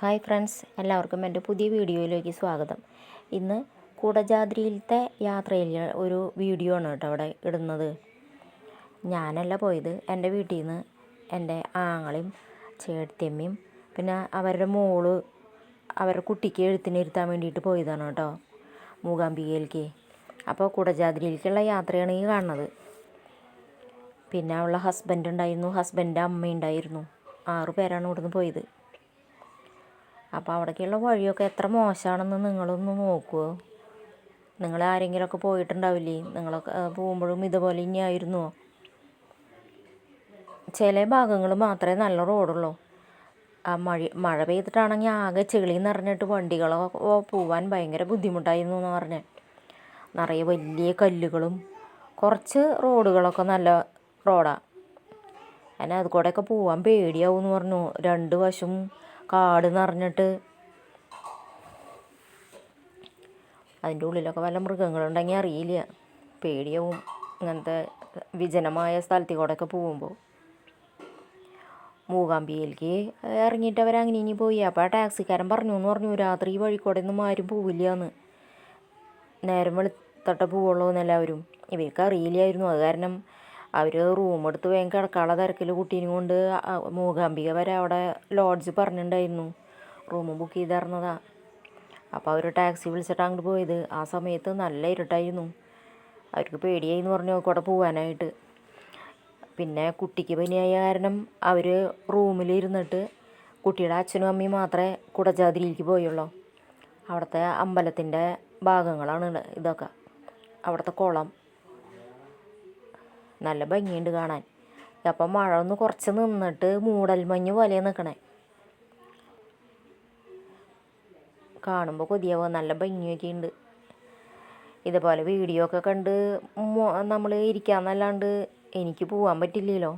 Hi friends എല്ലാവർക്കും എന്റെ പുതിയ വീഡിയോയിലേക്ക് സ്വാഗതം. ഇന്ന് കൂടജാദ്രിയിലത്തെ യാത്രയിൽ ഒരു വീഡിയോ ആണ് കേട്ടോ അവിടെ ഇടുന്നത്. ഞാനല്ല പോയത് എന്റെ വീട്ടിൽ നിന്ന്. എന്റെ ആങ്ങളെയും ചേട്ടത്തിയമ്മയും പിന്നെ അവരുടെ മോൾ അവരുടെ കുട്ടിക്ക് എഴുത്തിനിരുത്താൻ വേണ്ടിയിട്ട് പോയതാണ് കേട്ടോ മൂകാംബികയിലേക്ക്. അപ്പോൾ കുടജാദ്രിയിലേക്കുള്ള യാത്രയാണ് ഈ കാണുന്നത്. പിന്നെ അവളുടെ ഹസ്ബൻഡ് ഉണ്ടായിരുന്നു ഹസ്ബൻഡിന്റെ അമ്മ ഉണ്ടായിരുന്നു ആറു പേരാണ് ഇവിടുന്ന് പോയത്. അപ്പോൾ അവിടേക്കുള്ള വഴിയൊക്കെ എത്ര മോശമാണെന്ന് നിങ്ങളൊന്ന് നോക്കുമോ നിങ്ങൾ ആരെങ്കിലുമൊക്കെ പോയിട്ടുണ്ടാവില്ലേ? നിങ്ങളൊക്കെ പോകുമ്പോഴും ഇതുപോലെ ഇനി ഇനിയായിരുന്നോ? ചില ഭാഗങ്ങൾ മാത്രമേ നല്ല റോഡുള്ളൂ. ആ മഴ മഴ പെയ്തിട്ടാണെങ്കിൽ ആകെ ചെളി നിറഞ്ഞിട്ട് വണ്ടികളൊക്കെ പോവാൻ ഭയങ്കര ബുദ്ധിമുട്ടായിരുന്നു എന്ന് പറഞ്ഞാൽ നിറയെ വലിയ കല്ലുകളും കുറച്ച് റോഡുകളൊക്കെ നല്ല റോഡാണ് അതിന് അത് കൂടെയൊക്കെ പോവാൻ പേടിയാവും എന്ന് പറഞ്ഞു. രണ്ട് വശം കാട് നിറഞ്ഞിട്ട് അതിന്റെ ഉള്ളിലൊക്കെ വല്ല മൃഗങ്ങളുണ്ടെങ്കിൽ അറിയില്ല. പേടിയാവും ഇങ്ങനത്തെ വിജനമായ സ്ഥലത്തിൽ കൂടെയൊക്കെ പോകുമ്പോൾ. മൂകാംബികയിലേക്ക് ഇറങ്ങിയിട്ട് അവർ അങ്ങനെ ഇനി പോയി. അപ്പോൾ ആ ടാക്സിക്കാരൻ പറഞ്ഞു എന്ന് പറഞ്ഞു രാത്രി ഈ വഴിക്കൂടെ കൂടെ ഒന്നും ആരും പോവില്ല എന്ന് നേരം വെളുത്തട്ട പോവുള്ളൂ എന്നെല്ലാവരും ഇവർക്ക് അറിയില്ലായിരുന്നു. അത് കാരണം അവർ റൂം എടുത്ത് വേഗം കിടക്കാനുള്ള തിരക്കിൽ കുട്ടീനെ കൊണ്ട് മൂകാംബിക വരെ അവിടെ ലോഡ്ജ് പറഞ്ഞിട്ടുണ്ടായിരുന്നു റൂം ബുക്ക് ചെയ്തിരുന്നതാ അപ്പോൾ അവർ ടാക്സി വിളിച്ചിട്ട് അങ്ങോട്ട് പോയത്. ആ സമയത്ത് നല്ല ഇരുട്ടായിരുന്നു. അവർക്ക് പേടിയായി എന്ന് പറഞ്ഞു കൂടെ പോകാനായിട്ട് പിന്നെ കുട്ടിക്ക് പനിയായ കാരണം അവർ റൂമിലിരുന്നിട്ട് കുട്ടിയുടെ അച്ഛനും അമ്മയും മാത്രമേ കുടജാതിരിക്ക് പോയുള്ളൂ. അവിടുത്തെ അമ്പലത്തിന്റെ ഭാഗങ്ങളാണ് ഇതൊക്കെ. അവിടുത്തെ കുളം. നല്ല ഭംഗിയുണ്ട് കാണാൻ. അപ്പം മഴ ഒന്ന് കുറച്ച് നിന്നിട്ട് മൂടൽമഞ്ഞ് പോലെ നിൽക്കണേ കാണുമ്പോൾ കൊതിയാവുക നല്ല ഭംഗിയൊക്കെ ഉണ്ട്. ഇതുപോലെ വീഡിയോ ഒക്കെ കണ്ട് നമ്മൾ ഇരിക്കാന്നല്ലാണ്ട് എനിക്ക് പോകാൻ പറ്റില്ലല്ലോ.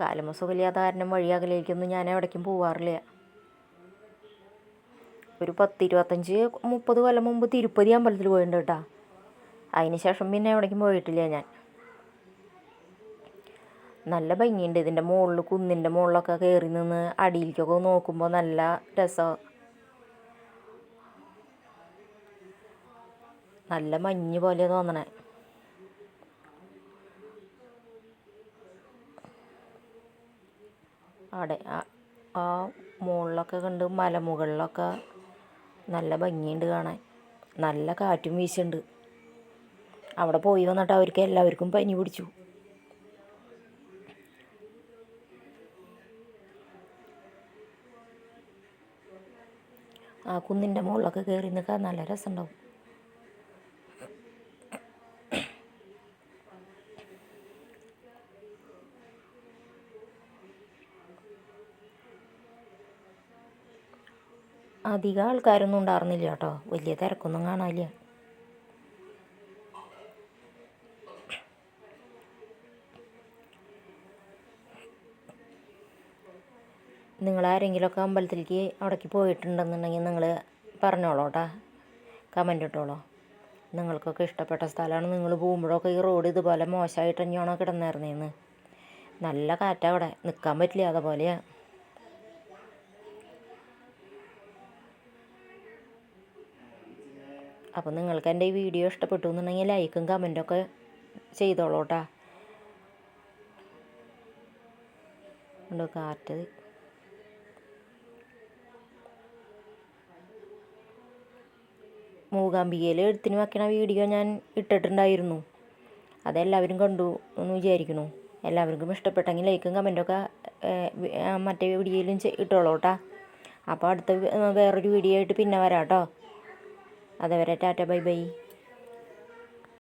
കാലമ സുഖമില്ലാത്ത കാരണം വഴി അകലേക്കൊന്നും ഞാൻ എവിടേക്കും പോവാറില്ല. ഒരു പത്ത് ഇരുപത്തഞ്ച് മുപ്പത് കൊല്ലം മുമ്പ് തിരുപ്പതി അമ്പലത്തിൽ പോയിട്ടുണ്ട് കേട്ടോ. അതിന് ശേഷം പിന്നെ എവിടേക്കും പോയിട്ടില്ല ഞാൻ. നല്ല ഭംഗിയുണ്ട്. ഇതിന്റെ മുകളിൽ കുന്നിന്റെ മുകളിലൊക്കെ കയറി നിന്ന് അടിയിലേക്കൊക്കെ നോക്കുമ്പോൾ നല്ല രസമാണ് നല്ല മഞ്ഞ് പോലെ തോന്നണേ. അവിടെ ആ- മുകളിലൊക്കെ കണ്ട് മലമുകളിലൊക്കെ നല്ല ഭംഗിയുണ്ട് കാണാൻ. നല്ല കാറ്റും വീശുന്നുണ്ട് അവിടെ പോയി വന്നിട്ട് അവർക്ക് എല്ലാവർക്കും പനി പിടിച്ചു. ആ കുന്നിന്റെ മുകളിലൊക്കെ കയറി നിൽക്കാൻ നല്ല രസമുണ്ടാവും. അധികം ആൾക്കാരൊന്നും ഉണ്ടായിരുന്നില്ല കേട്ടോ. വലിയ തിരക്കൊന്നും കാണാനില്ല. നിങ്ങൾ ആരെങ്കിലുമൊക്കെ അമ്പലത്തിലേക്ക് അവിടേക്ക് പോയിട്ടുണ്ടെന്നുണ്ടെങ്കിൽ നിങ്ങൾ പറഞ്ഞോളൂ കേട്ടോ. കമന്റ് ഇട്ടോളൂ. നിങ്ങൾക്കൊക്കെ ഇഷ്ടപ്പെട്ട സ്ഥലമാണ്. നിങ്ങൾ പോകുമ്പോഴൊക്കെ ഈ റോഡ് ഇതുപോലെ മോശമായിട്ട് തന്നെയാണോ കിടന്നിരുന്നേന്ന് നല്ല കാറ്റാണ് അവിടെ. നിൽക്കാൻ പറ്റില്ല അതുപോലെയാ അപ്പോൾ നിങ്ങൾക്ക് എന്റെ ഈ വീഡിയോ ഇഷ്ടപ്പെട്ടു എന്നുണ്ടെങ്കിൽ ലൈക്കും കമന്റൊക്കെ ചെയ്തോളൂ കേട്ടോ. കാറ്റ്? മൂകാംബികയിൽ എഴുത്തിന് വെക്കണ വീഡിയോ ഞാൻ ഇട്ടിട്ടുണ്ടായിരുന്നു. അതെല്ലാവരും കണ്ടു എന്ന് വിചാരിക്കുന്നു. എല്ലാവർക്കും ഇഷ്ടപ്പെട്ടെങ്കിൽ ലൈക്കും കമന്റൊക്കെ മറ്റേ വീഡിയോയിലും ഇട്ടോളൂ അപ്പോൾ അടുത്ത വേറൊരു വീഡിയോ ആയിട്ട് പിന്നെ വരാം കേട്ടോ അതുവരെ ടാറ്റ ബൈ ബൈ.